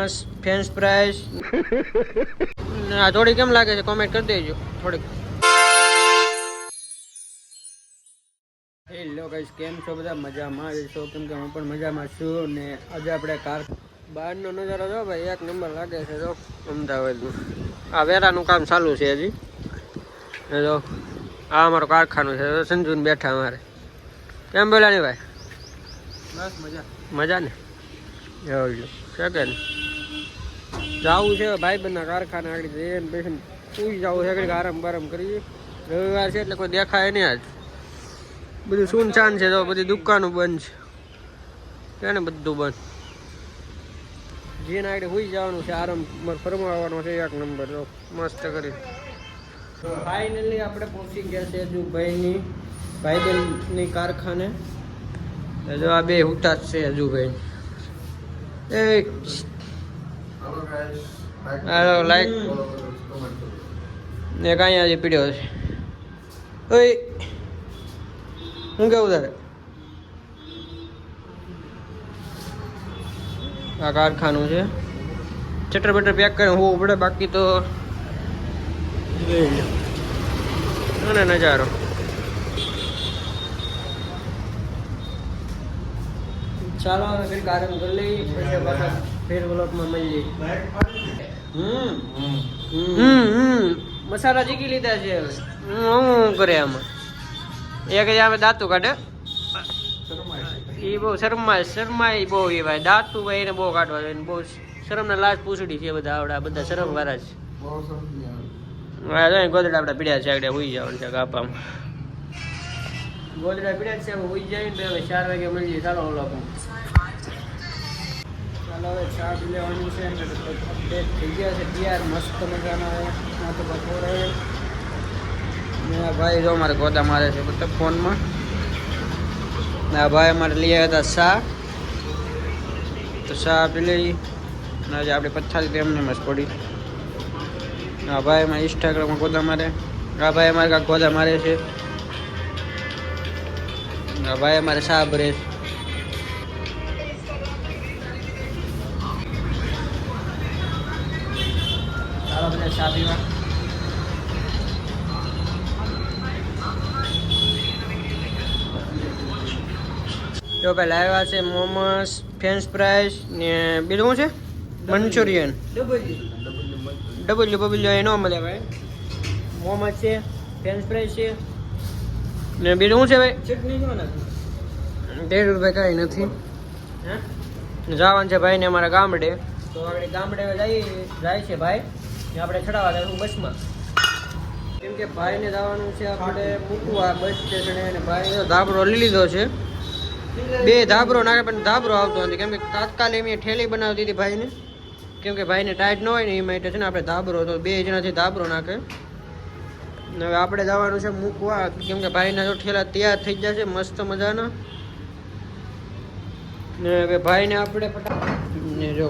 Moms fans price આ થોડી કેમ લાગે છે? કોમેન્ટ કરી દેજો. થોડીક. હેલો ગાઈસ કેમ છો બધા? મજામાં જ છો? કેમ કે હું પણ મજામાં છું ને આજે આપણે કાર બહારનો નજારો જો ભાઈ એક નંબર લાગે છે જો અમદાવાદનું. આ વેરાનું કામ ચાલુ છે હજી. જો આ અમારું કારખાનું છે. સંજુન બેઠા અમારે. કેમ બોલ્યા ભાઈ? બસ મજા. મજા ને? છે. જવું છે ભાઈ બંધના કારખાને આગળ જઈને બેસીને સુઈ જવું છે આરામ બારામ કરીએ. રવિવાર છે એટલે કોઈ દેખાય નહીં આજ. બધું સુનસાન છે તો બધી દુકાનો બંધ છે. ને બધું બંધ? જેને આગળ સુઈ જવાનું છે, આરામ ફરમાવવાનો છે, એક નંબર, જો, મસ્ત કરી. તો ફાઇનલી આપણે પહોંચી ગયા છે હજુભાઈની ભાઈબંધની કારખાને. તો જો આ બે હુટા છે હજુભાઈ. એ હાલો લાઈક ને કાંઈ આજે પીડ્યો છે ઓય. શું કેવું તારે? આ કારખાનું છે. ચટર બટર પેક કરીને હોવું પડે બાકી તો જોઈ લો અને નજારો. ચાલો હવે કંઈક આરામ કરી લઈએ. પછી પાછા ફેર બ્લોકમાં મળીએ. હમ. હમ હમ. મસાલા ચીકી લીધા છે હવે. હું હું કરે આમાં? એક જ આવે દાંતું કાઢે. એ બહુ શરમાય શરમાય બહુ એ ભાઈ. દાંતું ભાઈ એને બહુ કાઢવા જોઈએ બહુ શરમના લાશ પૂછડી છે બધા આવડા બધા શરમ વાળા છે હા ગોદડા આપણા પીડ્યા છે આગળ હોઈ જવાનું છે ગાપામાં. ગોદડા પીડ્યા છે હવે હોઈ જાય ને હવે ચાર વાગે મળીએ ચાલો ઓલો ચાલો હવે ચા લેવાનું છે અપડેટ થઈ ગયા છે, તૈયાર, મસ્ત મજાના ના તો બપોરે ને ભાઈ જો મારે ગોદા મારે છે, બધા ફોનમાં. ના ભાઈ અમારે લઈ આવ્યા હતા શા તો શા પી લઈ. અને આજે આપણે પથ્થારી તેમને મસ્ત પડી. આ ભાઈ અમારે ઇન્સ્ટાગ્રામમાં ગોદા મારે. આ ભાઈ અમારે કાંક ગોદા મારે છે. ભાઈ, અમારે સાબરે પીવા જો ભાઈ, લાવ્યા છે મોમસ, ફ્રેન્ચ ફ્રાઈસ ને બીજું શું છે? મંચુરિયન. ડબલ્યુ બબલ્યુ એ ન મળે ભાઈ. મોમસ છે, ફ્રેન્ચ ફ્રાઈસ છે ને બીજું શું છે ભાઈ? તેર રૂપિયા કાંઈ નથી. જવાનું છે ભાઈને અમારા ગામડે. તો આપણે ગામડે જઈએ જાય છે ભાઈ. ને આપણે ચડાવવા જાય બસમાં. કેમ કે ભાઈને જવાનું છે આપણે મૂકવા બસ સ્ટેશને અને ભાઈ ધાબરો લઈ લીધો છે. બે ધાબરો નાખે પણ ધાબરો આવતો નથી. કેમ કે તાત્કાલિક મેં ઠેલી બનાવતી હતી ભાઈને. કેમ કે ભાઈને ટાઈટ ન હોય ને એ માટે છે ને આપણે ધાબરો તો બે જણાથી ધાબરો નાખે. હવે આપણે જવાનું છે મૂકવા કેમ કે ભાઈના જો ઠેલા તૈયાર થઈ જશે મસ્ત મજાના. ને હવે ભાઈને આપણે ને જો.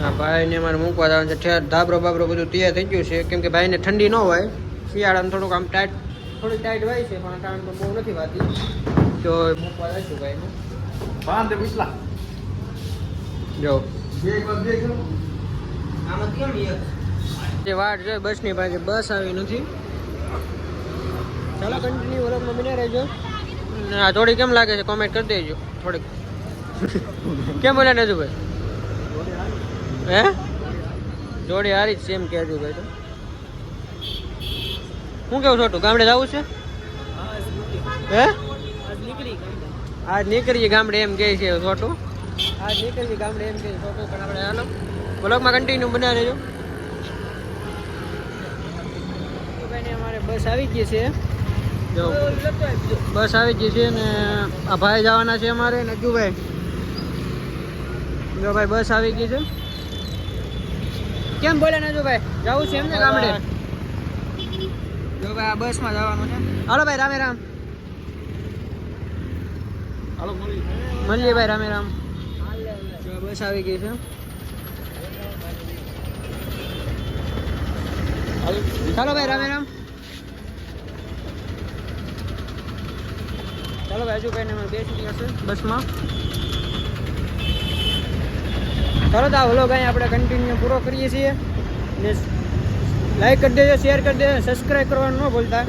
હા ભાઈને મારે મૂકવા જવાનું છે ઠેર ધાબરો બાબરો બધું તૈયાર થઈ ગયું છે. કેમ કે ભાઈને ઠંડી ન હોય શિયાળામાં થોડુંક આમ ટાઈટ થોડી ટાઈટ હોય છે પણ કારણ તો બહુ નથી વાતી. તો મૂકવા જઈશું ભાઈને. પાંચ પિછલા જો. આમાં કેમ જે વાટ છે બસની પાસે બસ આવી નથી. ચાલો કન્ટિન્યુ વરફમાં બિના રહેજો. આ થોડી કેમ લાગે છે? કોમેન્ટ કરી દેજો. થોડીક. કેમ બોલ્યા નજુભાઈ હે? જોડી હારી જ એમ કહેજો ભાઈ તો. હું કેવું છોટું? ગામડે જવું છે? હે? આજ નીકળીએ ગામડે એમ કહે છે છોટું. આજ નીકળીએ ગામડે એમ કહે છે છોટું પણ આપણે હાલો. બ્લોગમાં કન્ટિન્યુ બનાવી રહેજો અમારે બસ આવી ગઈ છે. જો બસ આવી ગઈ છે ને આ ભાઈ જવાના છે અમારે નજુભાઈ. જો ભાઈ બસ આવી ગઈ છે. કેમ બોલે નજુભાઈ? જવું છે એમ ને ગામડે? જો ભાઈ આ બસમાં જવાનું છે. હાલો ભાઈ રામે રામ. હાલો મળી મળીએ ભાઈ રામે રામ. જો બસ આવી ગઈ છે. ચાલો ભાઈ રામે રામ. ચાલો કઈને અમે બેસી ગયા છે બસમાં. તરત આ વ્લોગ અહીં આપણે કન્ટિન્યુ પૂરો કરીએ છીએ. ને લાઈક કરી દેજો શેર કરી દેજો સબસ્ક્રાઈબ કરવાનું ન ભૂલતા.